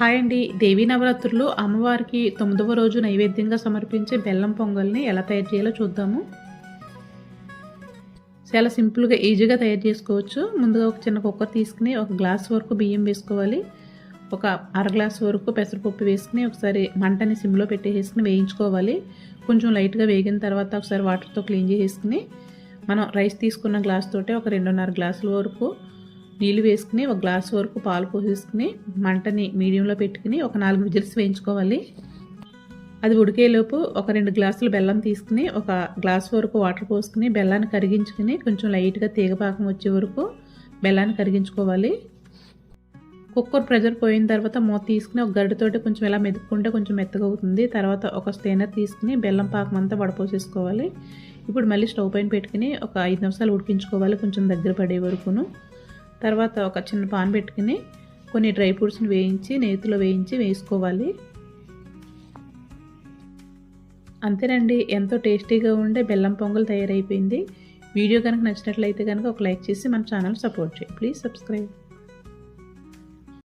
Hi అండి. దేవీ నవరాత్రులు అమ్మవారికి తొమ్మిదవ రోజు నైవేద్యంగా సమర్పించే బెల్లం పొంగల్ని ఎలా తయారు చేయాలో చూద్దాము. చాలా సింపుల్గా ఈజీగా తయారు చేసుకోవచ్చు. ముందుగా ఒక చిన్న కుక్కర్ తీసుకుని ఒక గ్లాస్ వరకు బియ్యం వేసుకోవాలి. ఒక అర గ్లాస్ వరకు పెసరపప్పు వేసుకుని ఒకసారి మంటని సిమ్లో పెట్టేసుకుని వేయించుకోవాలి. కొంచెం లైట్గా వేగిన తర్వాత ఒకసారి వాటర్తో క్లీన్ చేసేసుకుని మనం రైస్ తీసుకున్న గ్లాస్ తోటే ఒక రెండున్నర గ్లాసుల వరకు నీళ్ళు వేసుకుని ఒక గ్లాస్ వరకు పాలు పోసేసుకుని మంటని మీడియంలో పెట్టుకుని ఒక నాలుగు విజిల్స్ వేయించుకోవాలి. అది ఉడికేలోపు ఒక రెండు గ్లాసులు బెల్లం తీసుకుని ఒక గ్లాస్ వరకు వాటర్ పోసుకుని బెల్లాన్ని కరిగించుకుని కొంచెం లైట్గా తీగపాకం వచ్చే వరకు బెల్లాన్ని కరిగించుకోవాలి. కుక్కర్ ప్రెజర్ పోయిన తర్వాత మూత తీసుకుని ఒక గరిటతోటి కొంచెం ఇలా మెతుక్కుంటే కొంచెం మెత్తగా అవుతుంది. తర్వాత ఒక స్టేనర్ తీసుకుని బెల్లం పాకం అంతా వడపోసేసుకోవాలి ఇప్పుడు మళ్ళీ స్టవ్ పైన పెట్టుకుని ఒక ఐదు నిమిషాలు ఉడికించుకోవాలి. కొంచెం దగ్గర పడే వరకును. తర్వాత ఒక చిన్న పాన్ పెట్టుకుని కొన్ని డ్రై ఫ్రూట్స్ని వేయించి నేతిలో వేయించి వేసుకోవాలి. అంతేనండి ఎంతో టేస్టీగా ఉండే బెల్లం పొంగల్ తయారైపోయింది. వీడియో కనుక నచ్చినట్లయితే కనుక ఒక లైక్ చేసి మన ఛానల్ సపోర్ట్ చేయి. Please subscribe.